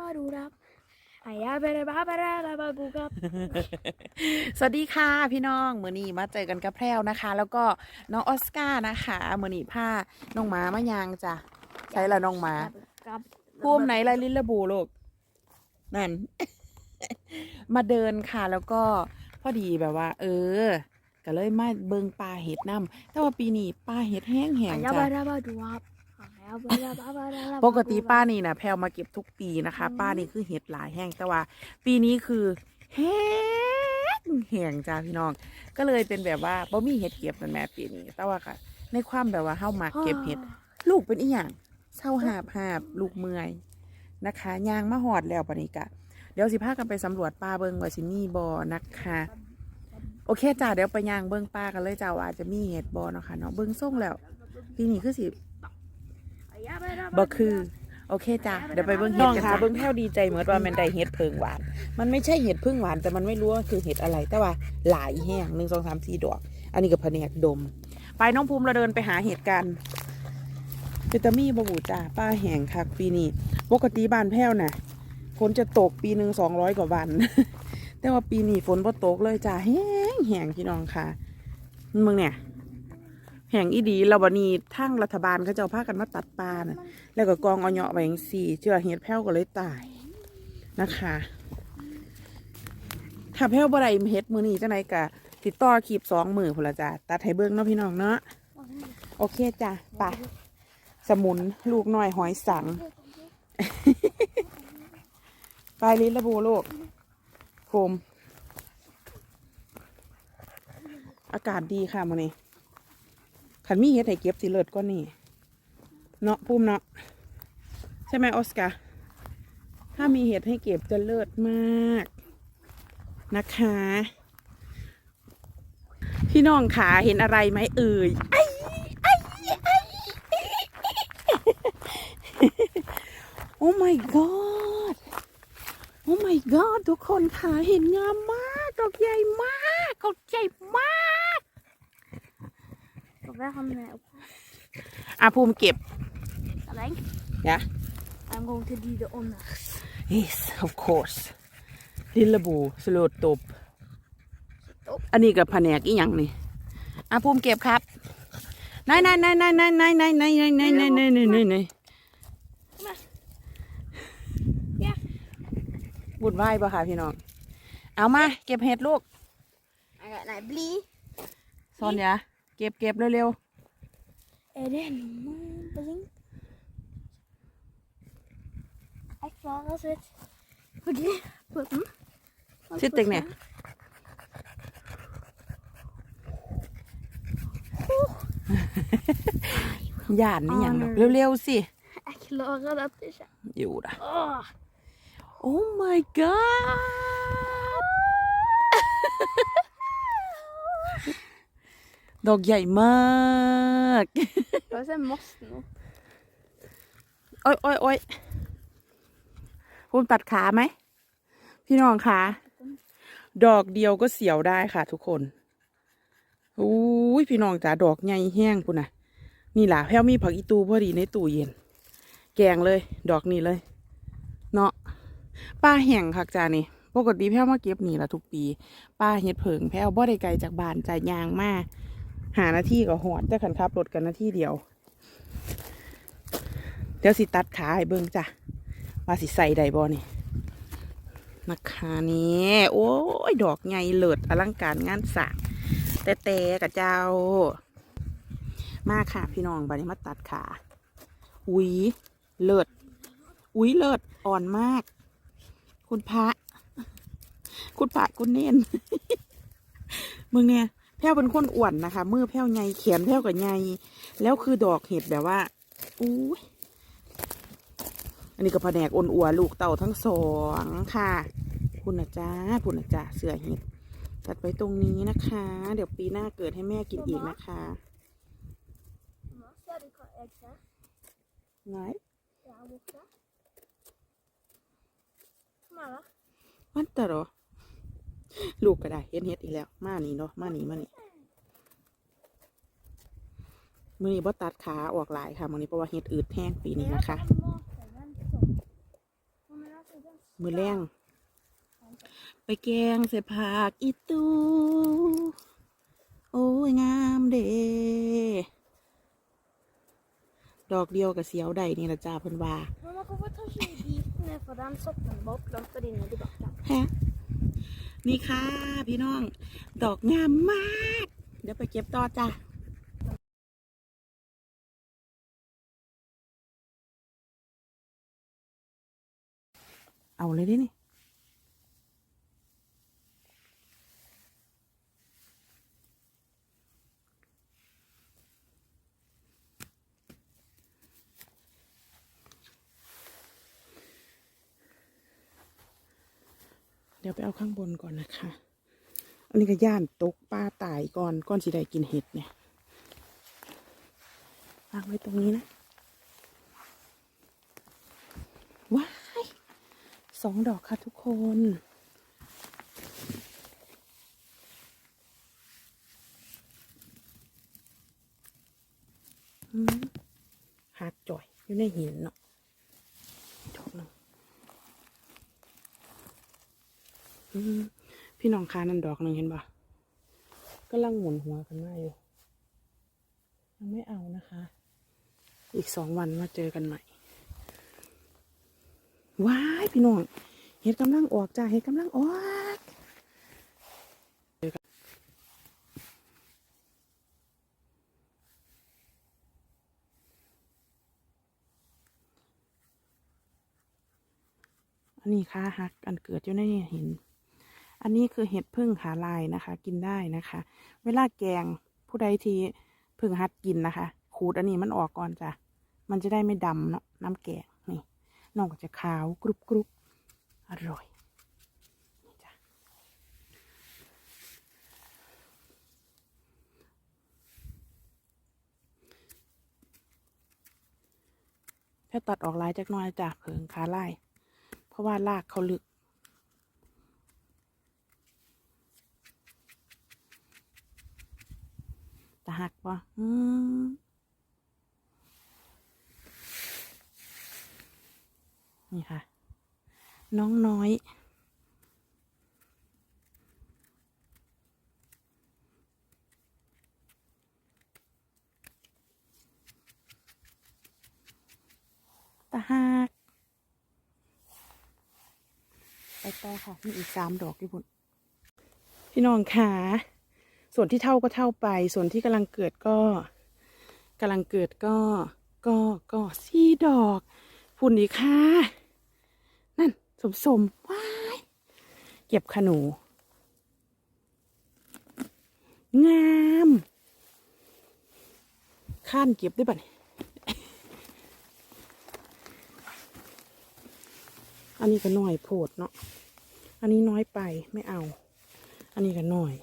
บาดูรับอายาเบรบาบาราลาบาบูกับสวัสดีค่ะพี่น้องมือนี้มาเจอกันกับแพรวนะคะ แล้วก็น้องออสการ์นะคะมือนี้ผ้าน้องหมามายางจ้ะใช้ละน้องหมากับพุ่มไหนละลิลละบูลูกนั่น มาเดินค่ะ แล้วก็พอดีแบบว่า เออก็เลยมาเบิงปลาเห็ดน้ำแต่ว่าปีนี้ปลาเห็ดแห้งแห้งอายาจ้ะ ปกติป้านี่นะแพลวมาเก็บทุกปีนะคะ ป้านี่คือเห็ดหลายแห้งแต่ว่า ปีนี้คือแห้งแห้งจ้าพี่น้อง ก็เลยเป็นแบบว่าบ่มีเห็ดเก็บนั่นแหม่ปีนี้ แต่ว่าก็ในความแบบว่าเฮามาเก็บเห็ด ลูกเป็นอีหยังเศร้าหาบหาบลูกเมื่อยนะคะยางมาหอดแล้วปนิกะเดี๋ยวสิพากันไปสำรวจป่าเบิงว่าสิมีบอนะคะโอเคจ้าเดี๋ยวไปย่างเบิงป่ากันเลยจ้าว่าจะมีเห็ดบอเนาะค่ะเนาะเบิงส่งแล้วปีนี้คือสิอายา บาราบ่คือโอเคจ้ะเดี๋ยวไปเบิ้งเห็ดกันค่ะเบิ้งแพ้วดีใจเหมือนว่ามันได้เห็ดเพิงหวาน มันไม่ใช่เห็ดพึ่งหวานแต่มันไม่รู้ว่าคือเห็ดอะไร แต่ว่าหลายแห้งหนึ่งสองสามสี่ดอก อันนี้กับแผนกดม ไปน้องภูมิเราเดินไปหาเห็ดกันเจตามี่บบูจ้าป้าแห้งคักปีนี้ปกติบ้านแพ้วน่ะฝนจะตกปีหนึ่งสองร้อยกว่าวัน แต่ว่าปีนี้ฝนบ่ตกเลยจ้าแห้งแห้งพี่น้องค่ะมึงเนี่ย แห่งอีดีเราบันีทั้งรัฐบาลเขาเจ้าพากันมาตัดปลาน่ะแล้วก็กองเอาเหาะไปอย่างสี่เชื่อเห็ดแพ้วก็เลยตายนะคะ ถ้าแพ้วบ่ได้เฮ็ดมือนี้จังไหนกะติดต่อคลิปสองมือพละจ้ะตัดให้เบิ่งเนาะพี่น้องเนาะโอเคจ้ะไปสมุนลูกน้อยหอยสังไปลิ้นระบูลูกโคมอากาศดีค่ะมื้อนี้ ขันมีเฮ็ดให้เก็บสิเลิศกว่านี่เนาะพุ่มเนาะใช่ไหมออสการ์ถ้ามีเห็ดให้เก็บจะเลิศมาก นะคะ พี่น้องขาเห็นอะไรไหมเอ่ยไอ้ไอ้ไอ้โอ้ my god โอ้ my god ทุกคนขาเห็นงามมากดอกใหญ่มากดอกใหญ่มาก กับแม่ทำแนวอะภูมิเก็บอะไรนะ I'm going to do the honor yes of course ลิลลาบูสโลตบ อันนี้กับแผนกอีหยังนี่อาภูมิเก็บครับนายนายนายนายนายนายนายนายนายนายนายนายนายนายนายบุญไหวปะค่ะพี่น้อง เอามา เก็บเห็ดลูก I got that blee ซอนยา เก็บเก็บเร็วๆเอเดนมันไปยิง Ek klarer så vidt. OK, på den. Sitt deg ned. Hjernen igjen. Ble hun si? Jeg klarer dette ikke. Jo da. Oh my god! ดอกใหญ่มาก jag ser måste nog โอ้ยโอ้ยโอ้ยภูมิตัดขาไหม พี่น้องขาดอกเดียวก็เสียวได้ค่ะ ทุกคนอุ้ยพี่น้องจ๋าดอกใหญ่แห้งปุ่นน่ะนี่ล่ะแพ้วมีผักอีตูพอดีในตู้เย็น แกงเลย ดอกนี้เลย เนาะป้าแห้งคักจ้านี่ปกติแพ้วมาเก็บนี่ละทุกปี ป้าเฮ็ดเผิงแพ้วบ่ได้ไกลจากบ้านจ่ายยางมา หาหน้าที่ก็หอดแต่ขันขับรถกันหน้าที่เดียว เดี๋ยวสิตัดขาให้เบิ่งจ้ะว่าสิใส่ได้บ่นี่นะคะนี่โอ้ยดอกใหญ่เลิศอลังการงานสร้างแต่แต่กับเจ้า มาค่ะพี่น้องบัดนี้มาตัดขาอุ้ยเลิศอุ้ยเลิศอ่อนมาก คุณพระ คุณพระคุณเน้นมึงเนี่ย แพ้วเป็นคนอ้วนนะคะมือแพ้วใหญ่แขนแพ้วกับใหญ่แล้วคือดอกเห็ดแบบว่าอุ้ยอันนี้ก็แผนกอ่อนอัวลูกเต่าทั้งสองค่ะคุณนะจ้าคุณนะจ้าเสือเห็ดจัดไว้ตรงนี้นะคะ เดี๋ยวปีหน้าเกิดให้แม่กินอีกนะคะ Ser du hva jeg ser? ไหน Der borte. Kom her, da. มันตะเหรอ ลูกก็ได้เห็นเห็ดอีกแล้ว มานี่เนาะมานี่มานี่มือนี้บ่ตัดขาออกหลายค่ะมือนี้เพราะว่าเห็ดอืดแห้งปีนี้นะคะ Jeg har en måte, vent sånn. Hva med det, så มือแรงไปแกงใส่ผักอีตูโอ้ยงามเด้ดอกเดียวกับเสียวใดนี่ละจ้าเพิ่นว่า Mamma, hvorfor tar ikke vi bitene fra den soppen bare planter de nedi bakken? ฮะ นี่ค่ะ พี่น้อง ดอกงามมาก เดี๋ยวไปเก็บต่อจ้าเอาเลยดินี่ เดี๋ยวไปเอาข้างบนก่อนนะคะ อันนี้ก็ย่านตกปลาตายก่อนก่อนสิได้กินเห็ดเนี่ยวางไว้ตรงนี้นะ ว้ายสองดอกค่ะทุกคนหักจ่อยอยู่ในหินเนาะดอกหนึง อืม พี่น้องคานั่นดอกหนึ่งเห็นปะก็ลังหมุนหัวกันมาอยู่ ยังไม่เอานะคะ อีกสองวันมาเจอกันใหม่ ว้ายพี่น้อง เห็ดกำลังออกจ้า เห็ดกำลังออกอันนี้ค่ะฮักอันเกิดอยู่ในเหิน อันนี้คือเห็ดพึ่งขาลายนะคะ กินได้นะคะ เวลาแกงผู้ใดที่พึ่งหัดกินนะคะ ขูดอันนี้มันออกก่อนจ้ะ มันจะได้ไม่ดำเนาะน้ำแกงนี่นอกจากจะขาวกรุบกรุบอร่อยนี่จ้ะถ้าตัดออกลายจักน้อยจ้ะเพิงขาไลายเพราะว่ารากเขาลึก ตาหักปะอืมนี่ค่ะ น้องน้อย ตาหักไปต่อค่ะ มีอีกสามดอกที่พุ่นพี่น้องค่ะ ส่วนที่เท่าก็เท่าไป ส่วนที่กำลังเกิดก็กำลังเกิดก็ก็ก็สี่ดอกพุ่นดีค่ะ นั่นสมสมว้ายเก็บขนู งามข้านเก็บได้ปะเนี่ยอันนี้ก็น้อยโพดเนาะ อันนี้น้อยไปไม่เอา อันนี้ก็น้อย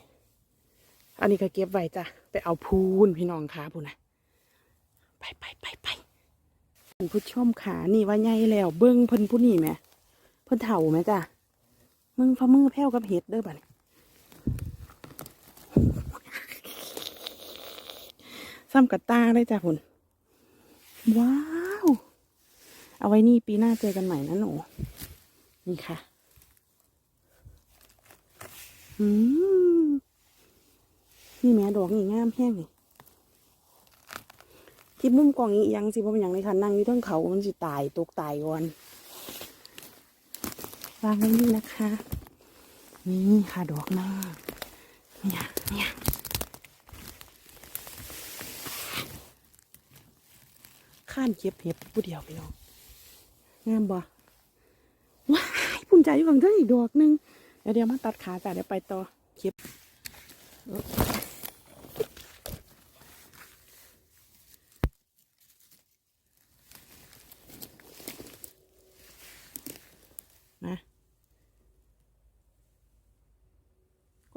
อันนี้ก็เก็บไว้จ้ะ ไปเอาพูนพี่น้องขาพูนนะไปไปไปไปท่านผู้ชมขานี่ว่าใหญ่แล้ว เบิ้งเพิ่นผู้นี่แหมเพิ่นเถ่าไหมจ้ะมึงพะมือแพ้วกับเห็ดเด้อบัดซ้ำกับตาเลยจ้ะคุณว้าว เอาไว้นี่ปีหน้าเจอกันใหม่นะหนู นี่ค่ะ อืม นี่แม่ดอกนี่งามแห้งนี่ที่มุมกล่องอียังสิเพราะเป็นอย่างในคันนั่งอยู่ทั้งเขามันสิตายตกตายก่อนวางไว้นี่นะคะ นี่ค่ะดอกหน้าเนี่ยเนี่ยข้านเก็บเห็ดผู้เดียวไปน้องงามบ่ว้ายภูมิใจอยู่ฝั่งเท่าอีกดอกหนึงเดี๋ยวเดี๋ยวมาตัดขาจ้ะเดี๋ยวไปต่อเก็บ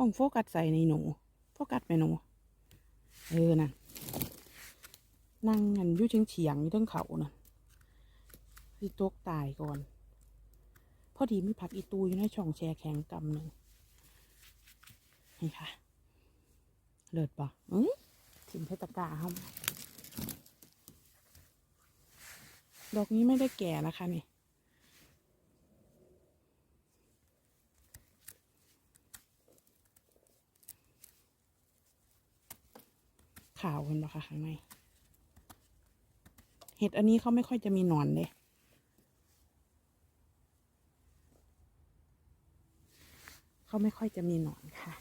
ล้องโฟกัสใส่ในหนู โฟกัสไปหนู เออนั่นนั่งงันอยุ่เฉียงเฉียงอยู่เทั้งเขาน่ะสิตกตายก่อน พอดีมีผักอีตูอยู่ในช่องแช่แข็งกำหนึ่งนี่ค่ะ เลิศปะเอ้ยถิมเพชรตะกร้าเข้ามาดอกนี้ไม่ได้แก่นะคะนี่ ขาวกันปะคะข้างในเห็ดอันนี้เขาไม่ค่อยจะมีหนอนเลยเขาไม่ค่อยจะมีหนอนค่ะ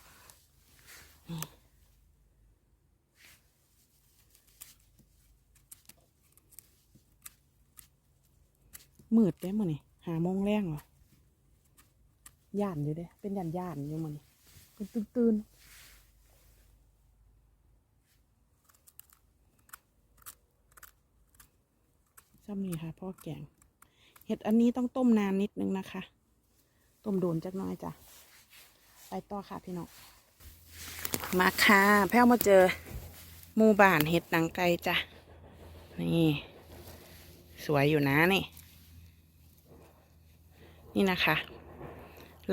มืดได้มั้นี่หาโมงแรงเหรอย่านอยู่เด้เป็นย่านย่านอยู่มั้นี่ตื่นตื่นตื่ ซ้ำนี่ค่ะพ่อแกงเห็ดอันนี้ต้องต้มนานนิดนึงนะคะ ต้มโดนจักน้อยจ้ะ ไปต่อค่ะพี่น้อง มาค่ะแพ้วมาเจอหมู่บ้านเห็ดหนังไก่จ้ะ นี่ สวยอยู่นะนี่ นี่นะคะ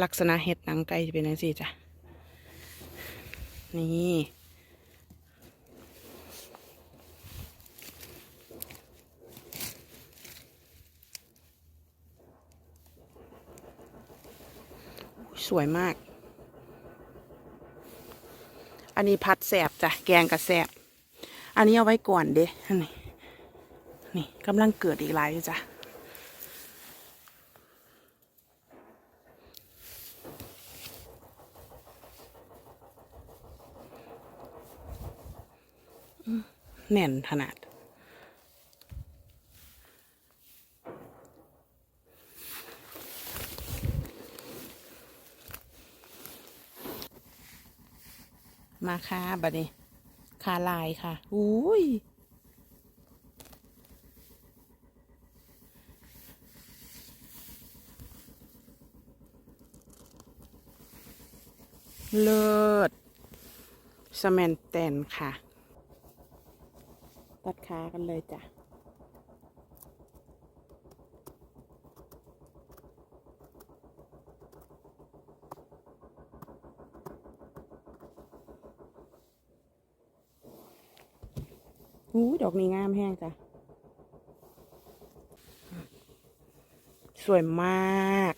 ลักษณะเห็ดหนังไก่จะเป็นยังไงจ้ะ นี่ สวยมาก อันนี้พัดแสบจ้ะ แกงกับแสบ อันนี้เอาไว้ก่อนเด้อนนี้นี่กำลังเกิดอีกหลายอยู่จ้ะแน่นขนาด มาค่ะบัดนี้คาลายค่ะอุ้ยเลิศสแมนแตนค่ะ ตัดขากันเลยจ้ะ อู้ ดอกนี้งามแห้งจ้ะ สวยมาก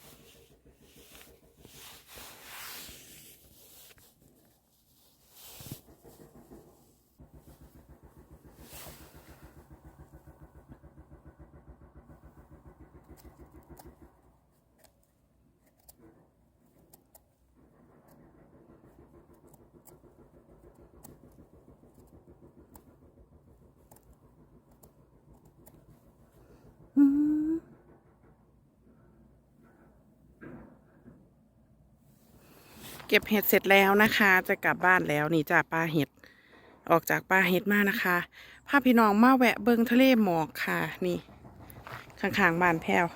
เก็บเห็ดเสร็จแล้วนะคะ จะกลับบ้านแล้วนี่จ้ะปลาเห็ด ออกจากปลาเห็ดมานะคะพาพี่น้องมาแวะเบิงทะเลหมอกค่ะนี่ ข้างๆบ้านแพ้ว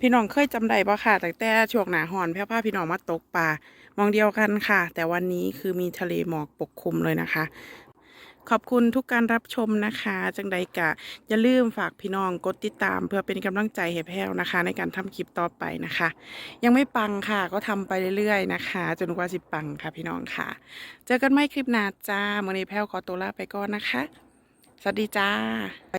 พี่น้องเคยจำได้ปะค่ะแต่แต่ช่วงหนาหอนแพ้วพาพี่น้องมาตกปลามองเดียวกันค่ะ แต่วันนี้คือมีทะเลหมอกปกคลุมเลยนะคะ ขอบคุณทุกการรับชมนะคะ จังใดกะอย่าลืมฝากพี่น้องกดติดตาม เพื่อเป็นกำลังใจให้แพ้วนะคะ ในการทำคลิปต่อไปนะคะ ยังไม่ปังค่ะก็ทำไปเรื่อยๆนะคะ จนกว่าสิปังค่ะพี่น้องค่ะ เจอกันไม่คลิปหน้าจ้ามื่อนี้แพ้วขอตัวลาไปก่อนนะคะ สวัสดีจ้า